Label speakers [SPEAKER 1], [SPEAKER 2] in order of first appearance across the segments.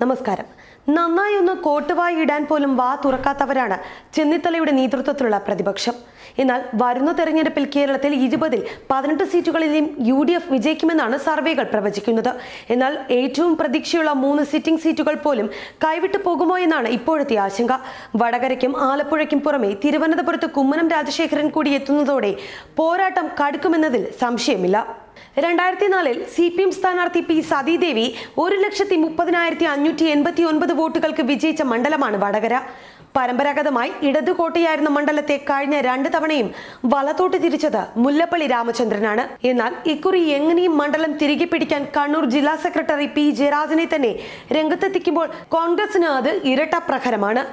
[SPEAKER 1] നമസ്കാരം. നന്നായി ഒന്ന് കോട്ടുവായി ഇടാൻ പോലും വാ തുറക്കാത്തവരാണ് ചെന്നിത്തലയുടെ നേതൃത്വത്തിലുള്ള പ്രതിപക്ഷം. എന്നാൽ വരുന്ന തെരഞ്ഞെടുപ്പിൽ കേരളത്തിൽ ഇരുപതിൽ പതിനെട്ട് സീറ്റുകളിലും യു ഡി എഫ് വിജയിക്കുമെന്നാണ് സർവേകൾ പ്രവചിക്കുന്നത്. എന്നാൽ ഏറ്റവും പ്രതീക്ഷയുള്ള മൂന്ന് സിറ്റിംഗ് സീറ്റുകൾ പോലും കൈവിട്ടു പോകുമോ എന്നാണ് ഇപ്പോഴത്തെ ആശങ്ക. വടകരയ്ക്കും ആലപ്പുഴയ്ക്കും പുറമെ തിരുവനന്തപുരത്ത് കുമ്മനം രാജശേഖരൻ കൂടി എത്തുന്നതോടെ പോരാട്ടം കടുക്കുമെന്നതിൽ സംശയമില്ല. രണ്ടായിരത്തി നാലിൽ സി പി എം സ്ഥാനാർത്ഥി പി സതീദേവി ഒരു ലക്ഷത്തി മുപ്പതിനായിരത്തി അഞ്ഞൂറ്റി എൺപത്തി ഒൻപത് വോട്ടുകൾക്ക് വിജയിച്ച മണ്ഡലമാണ് വടകര. പരമ്പരാഗതമായി ഇടതുകോട്ടയായിരുന്ന മണ്ഡലത്തെ കഴിഞ്ഞ രണ്ട് തവണയും വലത്തോട്ട് തിരിച്ചത് മുല്ലപ്പള്ളി രാമചന്ദ്രനാണ്. എന്നാൽ ഇക്കുറി എങ്ങനെയും മണ്ഡലം തിരികെ പിടിക്കാൻ കണ്ണൂർ ജില്ലാ സെക്രട്ടറി പി ജയരാജനെ തന്നെ രംഗത്തെത്തിക്കുമ്പോൾ കോൺഗ്രസിന് അത് ഇരട്ട പ്രഹരമാണ്.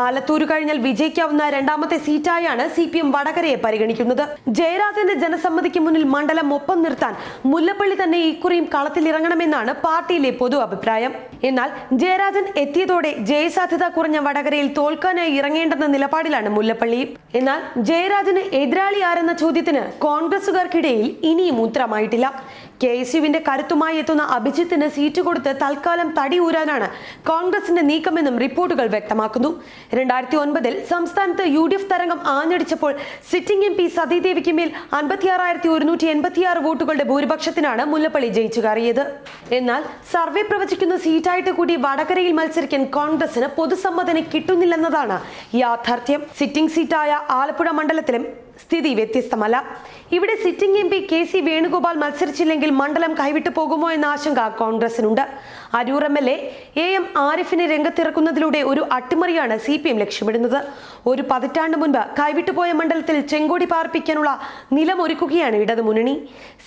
[SPEAKER 1] ആലത്തൂർ കഴിഞ്ഞാൽ വിജയിക്കാവുന്ന രണ്ടാമത്തെ സീറ്റായാണ് സി പി എം വടകരയെ പരിഗണിക്കുന്നത്. ജയരാജന്റെ ജനസമ്മതിക്ക് മുന്നിൽ മണ്ഡലം ഒപ്പം നിർത്താൻ മുല്ലപ്പള്ളി തന്നെ ഇക്കുറിയും കളത്തിലിറങ്ങണമെന്നാണ് പാർട്ടിയിലെ പൊതു അഭിപ്രായം. എന്നാൽ ജയരാജൻ എത്തിയതോടെ ജയസാധ്യത കുറഞ്ഞ വടകരയിൽ തോൽക്കാനായി ഇറങ്ങേണ്ടെന്ന നിലപാടിലാണ് മുല്ലപ്പള്ളി. എന്നാൽ ജയരാജന് എതിരാളി ആരെന്ന ചോദ്യത്തിന് കോൺഗ്രസുകാർക്കിടയിൽ ഇനിയും ഉത്തരമായിട്ടില്ല. കെ എസ് യുവിന്റെ കരുത്തുമായി എത്തുന്ന അഭിജിത്തിന് സീറ്റ് കൊടുത്ത് തൽക്കാലം തടി ഊരാനാണ് കോൺഗ്രസിന്റെ നീക്കമെന്നും റിപ്പോർട്ടുകൾ വ്യക്തമാക്കുന്നു. രണ്ടായിരത്തി ഒൻപതിൽ സംസ്ഥാനത്ത് യു ഡി എഫ് തരംഗം ആഞ്ഞടിച്ചപ്പോൾ സിറ്റിംഗ് എം പി സതീദേവിക്ക് മേൽ അൻപത്തിയാറായിരത്തി ഒരുന്നൂറ്റി എൺപത്തിയാറ് വോട്ടുകളുടെ ഭൂരിപക്ഷത്തിനാണ് മുല്ലപ്പള്ളി ജയിച്ചു കയറിയത്. എന്നാൽ സർവേ പ്രവചിക്കുന്ന സീറ്റായിട്ട് കൂടി വടകരയിൽ മത്സരിക്കാൻ കോൺഗ്രസിന് പൊതുസമ്മതന കിട്ടുന്നില്ലെന്നതാണ് യാഥാർത്ഥ്യം. സിറ്റിംഗ് സീറ്റായ ആലപ്പുഴ മണ്ഡലത്തിലും സ്ഥിതി വ്യത്യസ്തമല്ല. ഇവിടെ sitting M P K C Venugopal മത്സരിച്ചില്ലെങ്കിൽ മണ്ഡലം കൈവിട്ടു പോകുമോ എന്ന ആശങ്ക കോൺഗ്രസിനുണ്ട്. Aroor M L A A ആരിഫിനെ രംഗത്തിറക്കുന്നതിലൂടെ ഒരു അട്ടിമറിയാണ് സി പി എം ലക്ഷ്യമിടുന്നത്. ഒരു പതിറ്റാണ്ട് മുൻപ് കൈവിട്ടുപോയ മണ്ഡലത്തിൽ ചെങ്കോടി പാർപ്പിക്കാനുള്ള നിലമൊരുക്കുകയാണ് ഇടതുമുന്നണി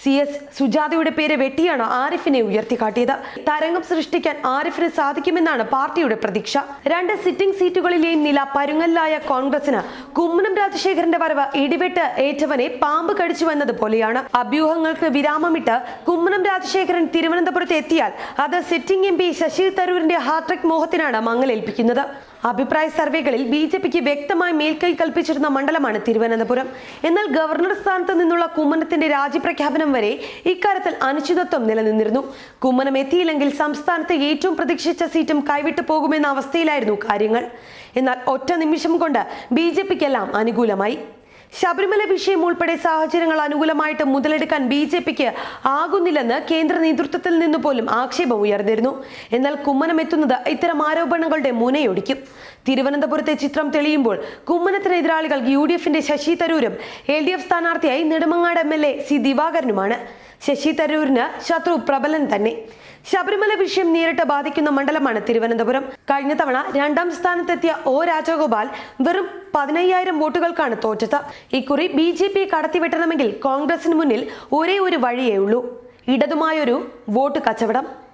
[SPEAKER 1] സി എസ് സുജാതയുടെ പേര് വെട്ടിയാണ് ആരിഫിനെ ഉയർത്തിക്കാട്ടിയത്. തരംഗം സൃഷ്ടിക്കാൻ ആരിഫിന് സാധിക്കുമെന്നാണ് പാർട്ടിയുടെ പ്രതീക്ഷ. രണ്ട് സിറ്റിംഗ് സീറ്റുകളിലെയും നില പരുങ്ങലിലായ കോൺഗ്രസിന് കുമ്മനം രാജശേഖരന്റെ വരവ് ഇടിവെട്ട് ഏറ്റവനെ പാമ്പ് കടിച്ചു എന്നതുപോലെയാണ് അഭ്യൂഹങ്ങൾക്ക് വിരാമമിട്ട് കുമ്മനം രാജശേഖരൻ തിരുവനന്തപുരത്ത് എത്തിയാൽ അത് സിറ്റിംഗ് എം പി ശശി തരൂരിന്റെ ഹാട്രിക് മോഹത്തിനാണ് മങ്ങലേൽപ്പിക്കുന്നത്. അഭിപ്രായ സർവേകളിൽ ബി ജെ പിക്ക് വ്യക്തമായി മേൽക്കൈ കൽപ്പിച്ചിരുന്ന മണ്ഡലമാണ് തിരുവനന്തപുരം. എന്നാൽ ഗവർണർ സ്ഥാനത്ത് നിന്നുള്ള കുമ്മനത്തിന്റെ രാജ്യപ്രഖ്യാപനം വരെ ഇക്കാര്യത്തിൽ അനിശ്ചിതത്വം നിലനിന്നിരുന്നു. കുമ്മനം എത്തിയില്ലെങ്കിൽ സംസ്ഥാനത്ത് ഏറ്റവും പ്രതീക്ഷിച്ച സീറ്റും കൈവിട്ടു പോകുമെന്ന അവസ്ഥയിലായിരുന്നു കാര്യങ്ങൾ. എന്നാൽ ഒറ്റ നിമിഷം കൊണ്ട് ബി ജെ പിക്കെല്ലാം അനുകൂലമായി. ശബരിമല വിഷയം ഉൾപ്പെടെ സാഹചര്യങ്ങൾ അനുകൂലമായിട്ട് മുതലെടുക്കാൻ ബി ജെ പിക്ക് ആകുന്നില്ലെന്ന് കേന്ദ്ര നേതൃത്വത്തിൽ നിന്ന് പോലും ആക്ഷേപം ഉയർന്നിരുന്നു. എന്നാൽ കുമ്മനം എത്തുന്നത് ഇത്തരം ആരോപണങ്ങളുടെ മുനയൊടിക്കും. തിരുവനന്തപുരത്തെ ചിത്രം തെളിയുമ്പോൾ കുമ്മനത്തിന് എതിരാളികൾ യു ഡി എഫിന്റെ ശശി തരൂരും എൽ ഡി എഫ് സ്ഥാനാർത്ഥിയായി Nedumangad M L A C ദിവാകരനുമാണ്. Shashi തരൂരിന് ശത്രു പ്രബലൻ തന്നെ. ശബരിമല വിഷയം നേരിട്ട് ബാധിക്കുന്ന മണ്ഡലമാണ് തിരുവനന്തപുരം. കഴിഞ്ഞ തവണ രണ്ടാം സ്ഥാനത്തെത്തിയ ഒ രാജഗോപാൽ വെറും പതിനയ്യായിരം വോട്ടുകൾക്കാണ് തോറ്റത്. ഇക്കുറി ബി ജെ പി കടത്തിവെട്ടണമെങ്കിൽ കോൺഗ്രസിന് മുന്നിൽ ഒരേ ഒരു വഴിയേ ഉള്ളൂ. ഇടതുമായൊരു വോട്ട് കച്ചവടം.